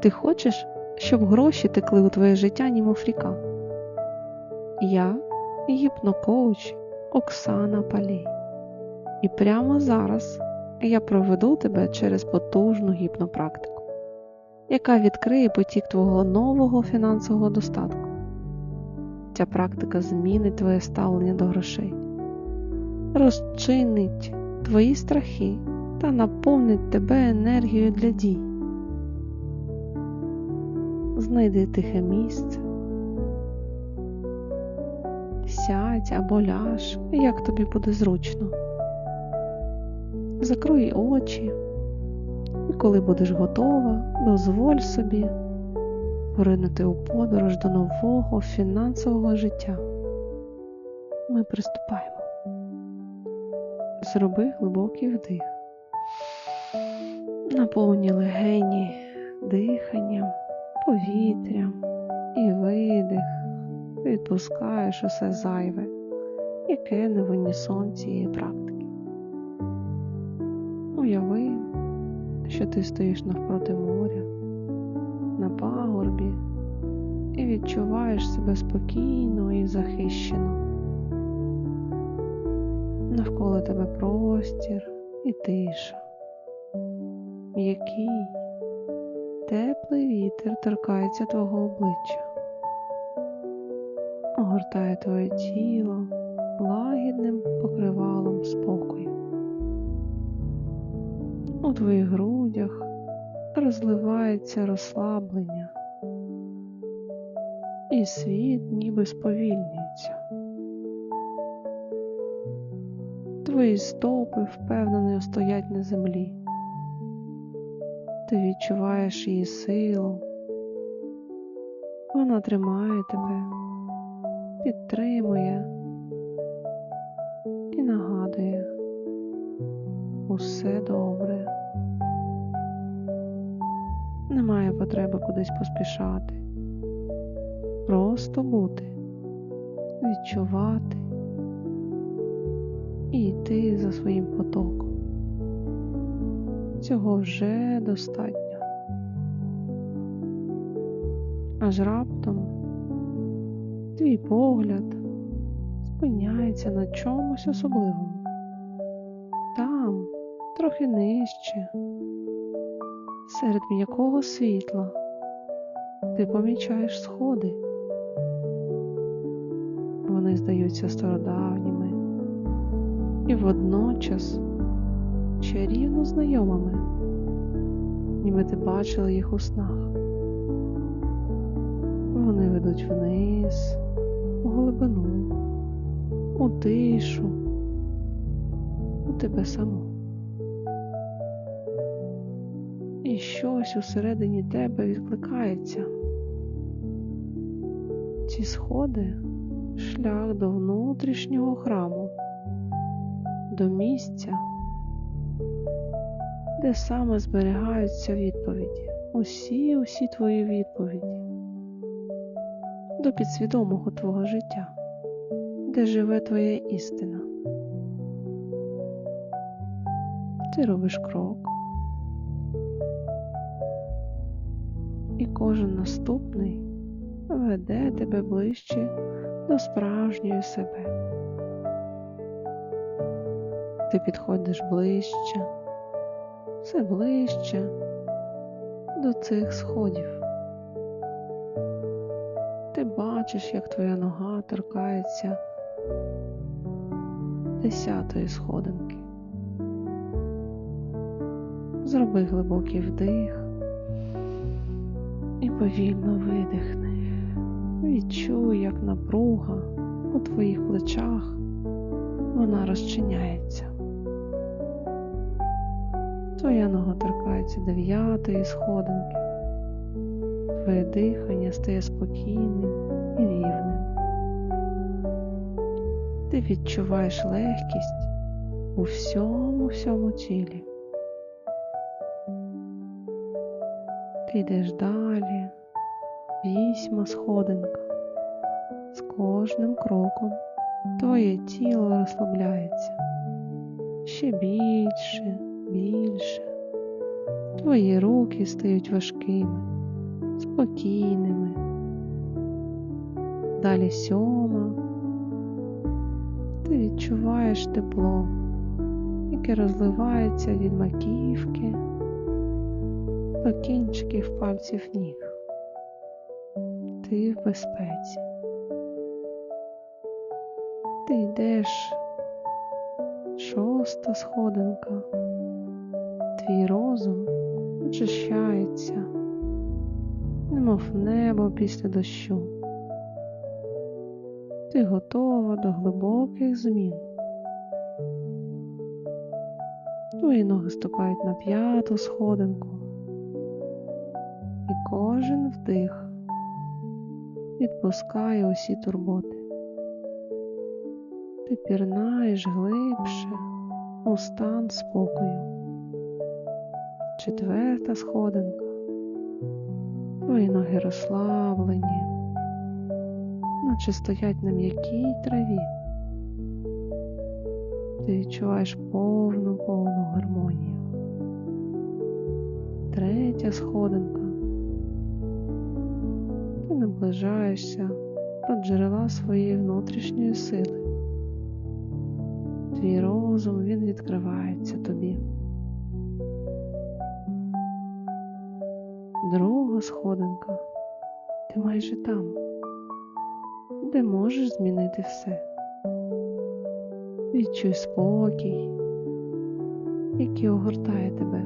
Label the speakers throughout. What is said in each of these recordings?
Speaker 1: Ти хочеш, щоб гроші текли у твоє життя, німов ріка? Я гіпнокоуч Оксана Палій. І прямо зараз я проведу тебе через потужну гіпнопрактику, яка відкриє потік твого нового фінансового достатку. Ця практика змінить твоє ставлення до грошей, розчинить твої страхи та наповнить тебе енергією для дій. Знайди тихе місце, сядь або ляж, як тобі буде зручно. Закрой очі, і коли будеш готова, дозволь собі поринути у подорож до нового фінансового життя. Ми приступаємо. Зроби глибокий вдих. Наповні легені диханням, повітрям і видих. Відпускаєш усе зайве, яке не в унісон цієї практики. Уяви, що ти стоїш навпроти моря, на пагорбі і відчуваєш себе спокійно і захищено. Навколо тебе простір і тиша, м'який, теплий вітер торкається твого обличчя, огортає твоє тіло лагідним покривалом спокою. У твоїх грудях розливається розслаблення, і світ ніби сповільнюється. Твої стопи впевнено стоять на землі. Ти відчуваєш її силу. Вона тримає тебе, підтримує і нагадує усе добре. Немає потреби кудись поспішати. Просто бути, відчувати і йти за своїм потоком. Цього вже достатньо. Аж раптом твій погляд спиняється на чомусь особливому. Там, трохи нижче, серед м'якого світла, ти помічаєш сходи. Вони здаються стародавніми і водночас чарівно знайомими, ніби ти бачила їх у снах. Вони ведуть вниз, у глибину, у тишу, у тебе саму. І щось усередині тебе відкликається. Ці сходи шлях до внутрішнього храму, до місця, де саме зберігаються відповіді, усі усі твої відповіді, до підсвідомого твого життя, де живе твоя істина. Ти робиш крок. І кожен наступний веде тебе ближче до справжньої себе. Ти підходиш ближче, все ближче до цих сходів. Ти бачиш, як твоя нога торкається десятої сходинки. Зроби глибокий вдих і повільно видихни. Відчуй, як напруга у твоїх плечах вона розчиняється. Твоя нога торкається дев'ятої сходинки, твоє дихання стає спокійним і рівним. Ти відчуваєш легкість у всьому всьому тілі. Ти йдеш далі, вісьма сходинка. З кожним кроком твоє тіло розслабляється ще більше, більше. Твої руки стають важкими, спокійними. Далі сьома. Ти відчуваєш тепло, яке розливається від маківки до кінчиків пальців ніг. Ти в безпеці. Ти йдеш шоста сходинка. Твій розум очищається, немов небо після дощу. Ти готова до глибоких змін. Твої ноги ступають на п'яту сходинку, і кожен вдих відпускає усі турботи. Ти пірнаєш глибше у стан спокою. Четверта сходинка. Твої ноги розслаблені, наче стоять на м'якій траві. Ти відчуваєш повну повну гармонію. Третя сходинка. Ти наближаєшся до джерела своєї внутрішньої сили. Твій розум він відкривається тобі. Друга сходинка. Ти майже там, де можеш змінити все. Відчуй спокій, який огортає тебе.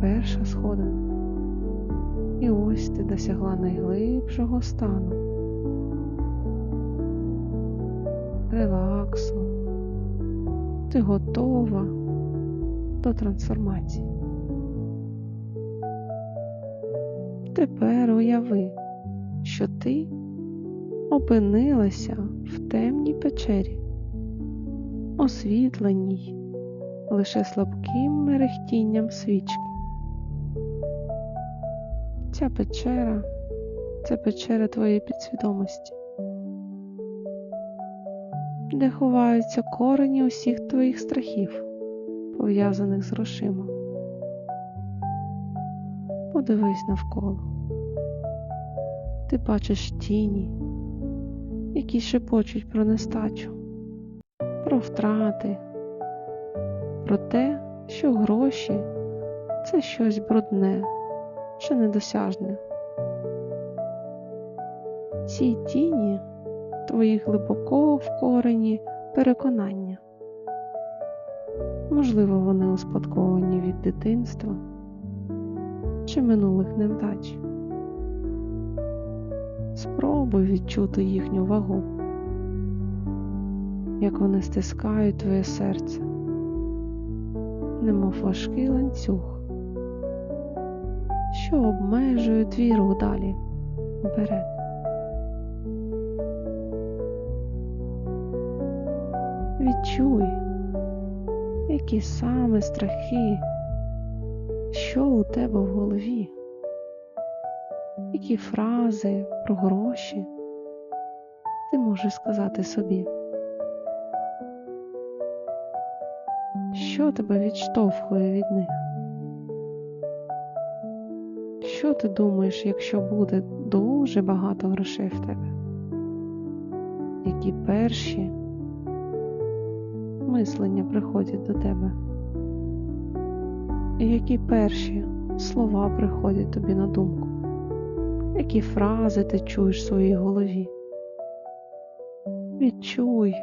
Speaker 1: Перша сходинка. І ось ти досягла найглибшого стану. Релаксу. Ти готова до трансформації. Тепер уяви, що ти опинилася в темній печері, освітленій лише слабким мерехтінням свічки. Ця печера це печера твоєї підсвідомості, де ховаються корені усіх твоїх страхів, пов'язаних з грошима. Подивись навколо. Ти бачиш тіні, які шепочуть про нестачу, про втрати, про те, що гроші це щось брудне чи недосяжне. Ці тіні твої глибоко вкорені переконання. Можливо, вони успадковані від дитинства чи минулих невдач. Спробуй відчути їхню вагу, як вони стискають твоє серце, немов важкий ланцюг, що обмежує твій рух далі вперед. Відчуй, які саме страхи, що у тебе в голові, які фрази про гроші ти можеш сказати собі. Що тебе відштовхує від них? Що ти думаєш, якщо буде дуже багато грошей в тебе? Які перші мислення приходять до тебе? І які перші слова приходять тобі на думку? Які фрази ти чуєш в своїй голові? Відчуй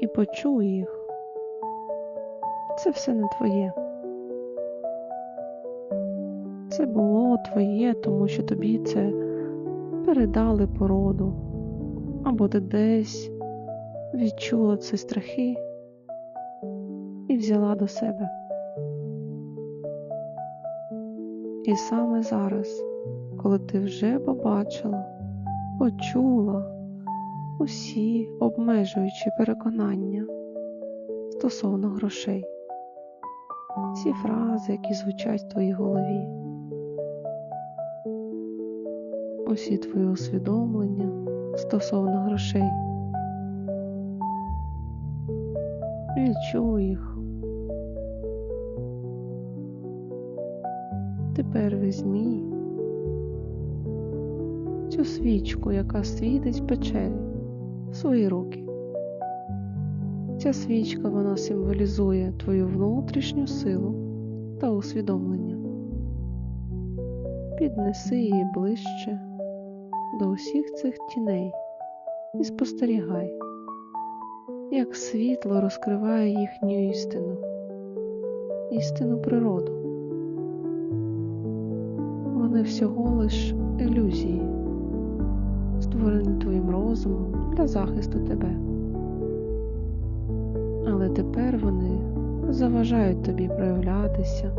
Speaker 1: і почуй їх. Це все не твоє. Це було твоє, тому що тобі це передали породу, або ти десь відчула ці страхи і взяла до себе. І саме зараз, коли ти вже побачила, почула усі обмежуючі переконання стосовно грошей, ці фрази, які звучать в твоїй голові, усі твої усвідомлення стосовно грошей. Відчуй їх. Тепер візьмі цю свічку, яка світить в печері, в свої руки. Ця свічка вона символізує твою внутрішню силу та усвідомлення. Піднеси її ближче до усіх цих тіней і спостерігай, як світло розкриває їхню істину, істину природу. Вони всього лиш ілюзії, створені твоїм розумом для захисту тебе. Але тепер вони заважають тобі проявлятися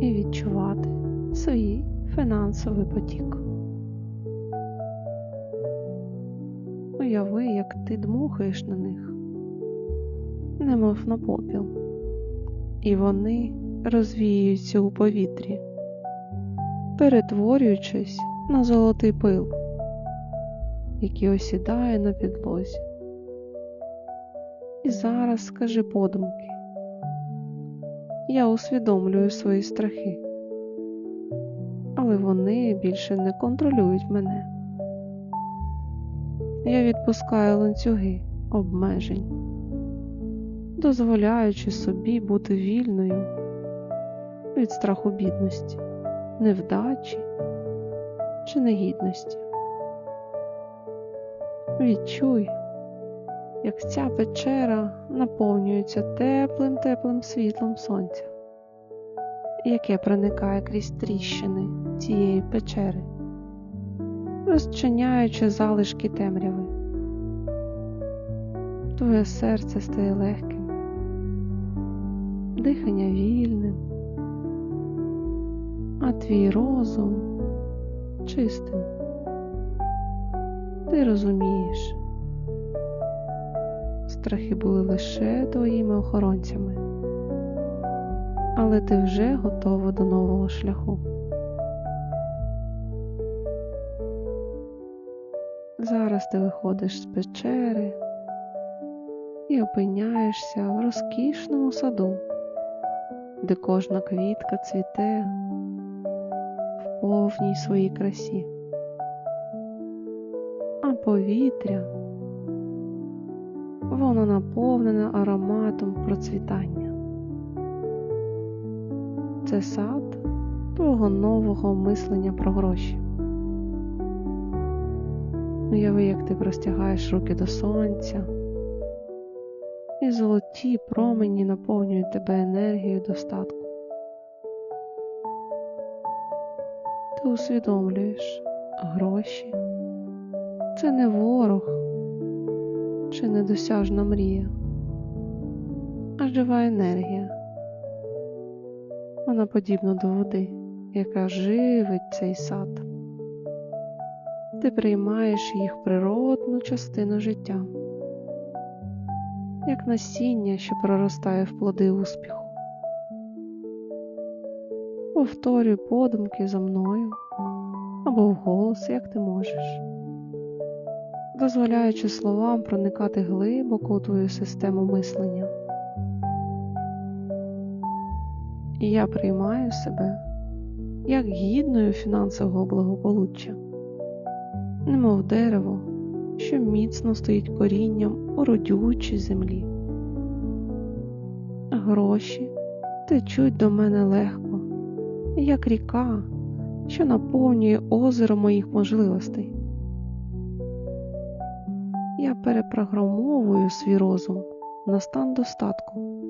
Speaker 1: і відчувати свій фінансовий потік. Уяви, як ти дмухаєш на них, немов на попіл, і вони розвіюються у повітрі, перетворюючись на золотий пил, який осідає на підлозі. І зараз скажи подумки, я усвідомлюю свої страхи, але вони більше не контролюють мене. Я відпускаю ланцюги обмежень, дозволяючи собі бути вільною від страху бідності, невдачі чи негідності. Відчуй, як ця печера наповнюється теплим теплим світлом сонця, яке проникає крізь тріщини цієї печери, розчиняючи залишки темряви. Твоє серце стає легким, дихання вільним, а твій розум чистим. Ти розумієш, страхи були лише твоїми охоронцями, але ти вже готова до нового шляху. Зараз ти виходиш з печери і опиняєшся в розкішному саду, де кожна квітка цвіте в повній своїй красі, а повітря воно наповнене ароматом процвітання. Це сад твого нового мислення про гроші. Уяви, як ти простягаєш руки до сонця, і золоті промені наповнюють тебе енергією достатку. Ти усвідомлюєш гроші. Це не ворог чи недосяжна мрія, а жива енергія. Вона подібна до води, яка живить цей сад. Ти приймаєш їх природну частину життя, як насіння, що проростає в плоди успіху. Повторюй подумки за мною або вголос, як ти можеш, дозволяючи словам проникати глибоко у твою систему мислення. І я приймаю себе як гідною фінансового благополуччя, немов дерево, що міцно стоїть корінням у родючій землі. Гроші течуть до мене легко, як ріка, що наповнює озеро моїх можливостей. Я перепрограмовую свій розум на стан достатку,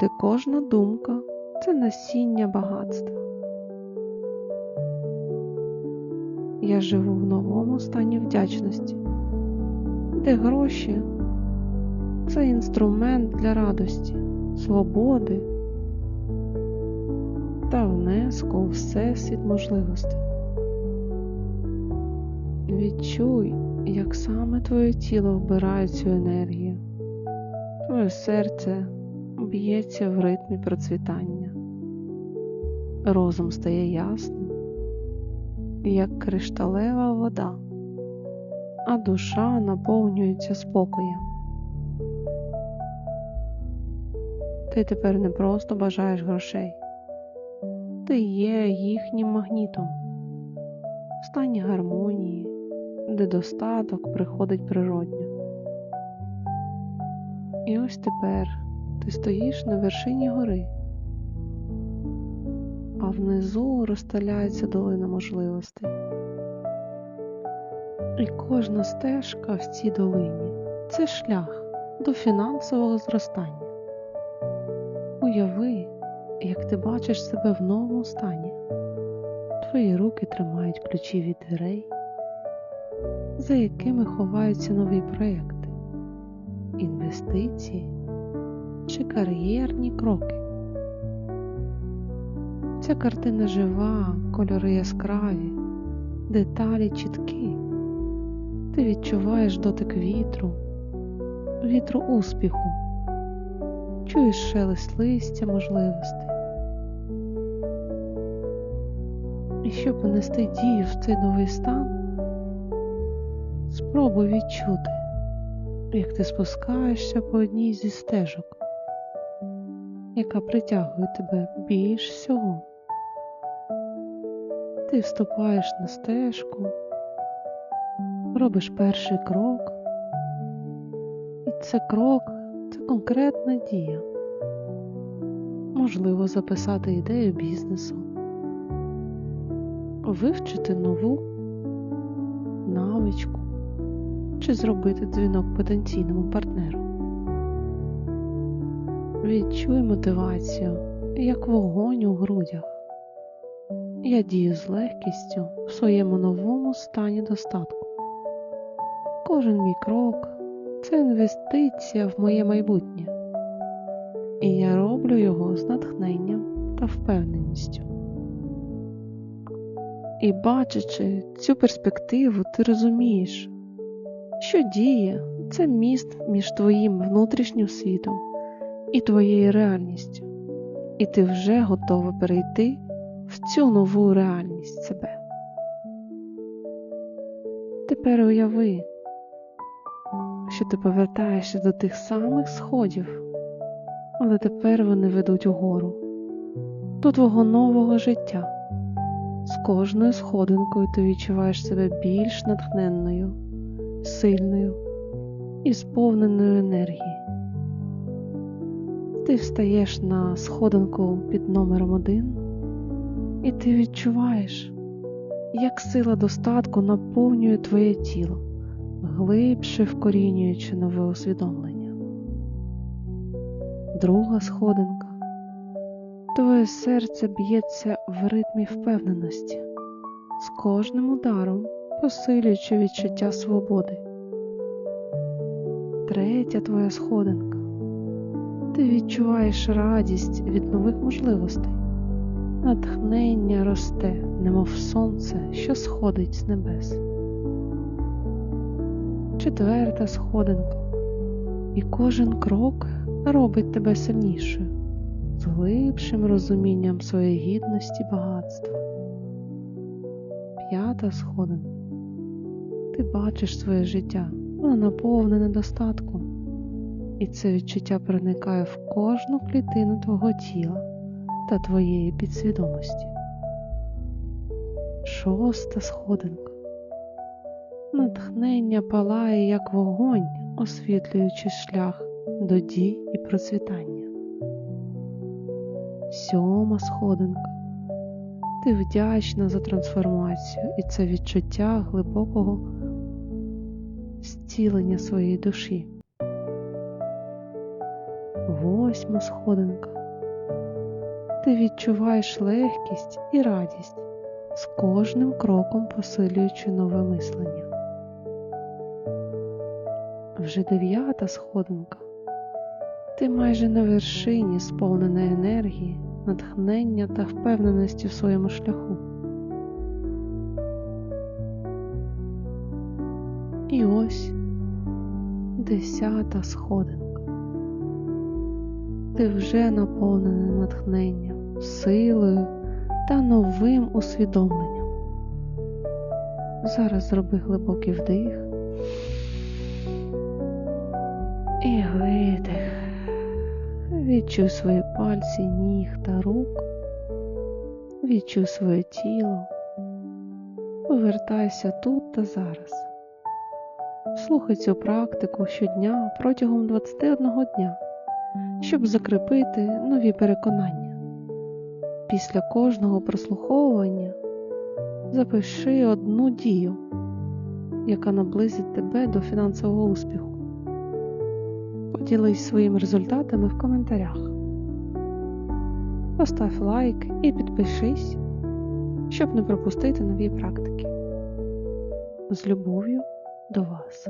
Speaker 1: де кожна думка це насіння багатства. Я живу в новому стані вдячності, де гроші це інструмент для радості, свободи та внеску у всесвіт можливостей. Відчуй, як саме твоє тіло вбирає цю енергію, твоє серце б'ється в ритмі процвітання, розум стає ясним, як кришталева вода, а душа наповнюється спокоєм. Ти тепер не просто бажаєш грошей, ти є їхнім магнітом, в стані гармонії, де достаток приходить природньо. І ось тепер ти стоїш на вершині гори, а внизу розстеляється долина можливостей. І кожна стежка в цій долині це шлях до фінансового зростання. Уяви, як ти бачиш себе в новому стані. Твої руки тримають ключі від дверей, за якими ховаються нові проекти, інвестиції чи кар'єрні кроки. Ця картина жива, кольори яскраві, деталі чіткі. Ти відчуваєш дотик вітру, вітру успіху, чуєш шелест листя можливостей. І щоб понести дію в цей новий стан, спробуй відчути, як ти спускаєшся по одній зі стежок, яка притягує тебе більш всього. Ти вступаєш на стежку, робиш перший крок, і це крок конкретна дія. Можливо, записати ідею бізнесу, вивчити нову навичку чи зробити дзвінок потенційному партнеру. Відчуй мотивацію, як вогонь у грудях. Я дію з легкістю в своєму новому стані достатку. Кожен мій крок це інвестиція в моє майбутнє, і я роблю його з натхненням та впевненістю. І бачачи цю перспективу, ти розумієш, що діє це міст між твоїм внутрішнім світом і твоєю реальністю, і ти вже готова перейти в цю нову реальність себе. Тепер уяви, що ти повертаєшся до тих самих сходів, але тепер вони ведуть угору, до твого нового життя. З кожною сходинкою ти відчуваєш себе більш натхненною, сильною і сповненою енергії. Ти встаєш на сходинку під номером один, і ти відчуваєш, як сила достатку наповнює твоє тіло, глибше вкорінюючи нове усвідомлення. Друга сходинка. Твоє серце б'ється в ритмі впевненості, з кожним ударом посилюючи відчуття свободи. Третя твоя сходинка. Ти відчуваєш радість від нових можливостей. Натхнення росте, немов сонце, що сходить з небес. Четверта сходинка. І кожен крок робить тебе сильнішою, з глибшим розумінням своєї гідності багатства. П'ята сходинка. Ти бачиш своє життя, воно наповнене достатком, і це відчуття проникає в кожну клітину твого тіла та твоєї підсвідомості. Шоста сходинка. Натхнення палає як вогонь, освітлюючи шлях до дій і процвітання. Сьома сходинка. Ти вдячна за трансформацію і це відчуття глибокого зцілення своєї душі. Восьма сходинка. Ти відчуваєш легкість і радість з кожним кроком посилюючи нове мислення. Вже дев'ята сходинка. Ти майже на вершині сповнена енергії, натхнення та впевненості в своєму шляху. І ось десята сходинка. Ти вже наповнений натхненням, силою та новим усвідомленням. Зараз зроби глибокий вдих Відчуй свої пальці, ніг та рук. Відчуй своє тіло. Повертайся тут та зараз. Слухай цю практику щодня протягом 21 дня, щоб закріпити нові переконання. Після кожного прослуховування запиши одну дію, яка наблизить тебе до фінансового успіху. Поділись своїми результатами в коментарях. Постав лайк і підпишись, щоб не пропустити нові практики. З любов'ю до вас.